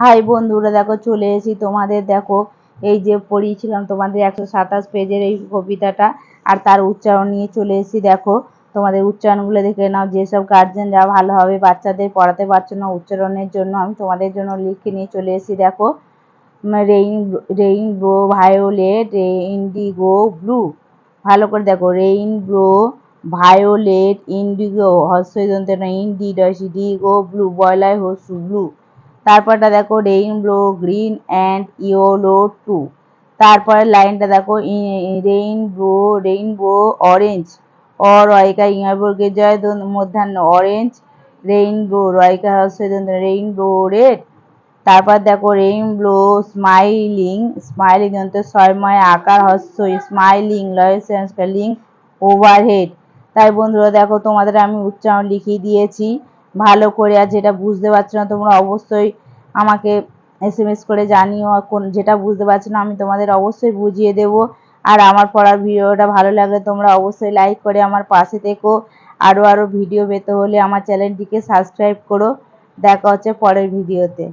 High বন্ধুরা, দেখো চলে এসেছি তোমাদের, দেখো এই যে পড়িয়েছিলাম তোমাদের একশো সাতাশ পেজের এই কবিতাটা আর তার উচ্চারণ নিয়ে চলে এসেছি, দেখো তোমাদের উচ্চারণগুলো দেখে নাও, যেসব গার্জেনরা ভালোভাবে বাচ্চাদের পড়াতে পারছ না উচ্চারণের জন্য, আমি তোমাদের জন্য লিখে নিয়ে চলে এসেছি, দেখো। Rain rainbow violet indigo blue ভালো করে দেখো রেইনবো ভায়োলেট ইন্ডিগো হর্ষই দন্তে ইন্ডি ডিগো ব্লু বয়লায় হসু ব্লু তারপরটা দেখো rainbow green and yellow too তারপরের লাইনটা দেখো রেইনবো রেইনবো অরেঞ্জ অ, রয়িকা ইংবর্গের জয় মধ্যাহ্ন অরেঞ্জ রেইনবো রয়িকা হচ্ছে রেইনবো রেড তারপর দেখো রেইন রেইনবো স্মাইলিং স্মাইলিং যন্ত্র ছয়ময় আকার হস্য স্মাইলিং লয়েসলিং ওভারহেড তাই বন্ধুরা দেখো, তোমাদের আমি উচ্চারণ লিখিয়ে দিয়েছি। ভালো করে আর যেটা বুঝতে পারছ না, তোমরা অবশ্যই আমাকে এস এম এস করে জানিও কোন, যেটা বুঝতে পারছ না আমি তোমাদের অবশ্যই বুঝিয়ে দেব। আর আমার পড়ার ভিডিওটা ভালো লাগলে তোমরা অবশ্যই লাইক করে আমার পাশে থেকো। আরও আরও ভিডিও পেতে হলে আমার চ্যানেলটিকে সাবস্ক্রাইব করো। দেখা হচ্ছে পরের ভিডিওতে।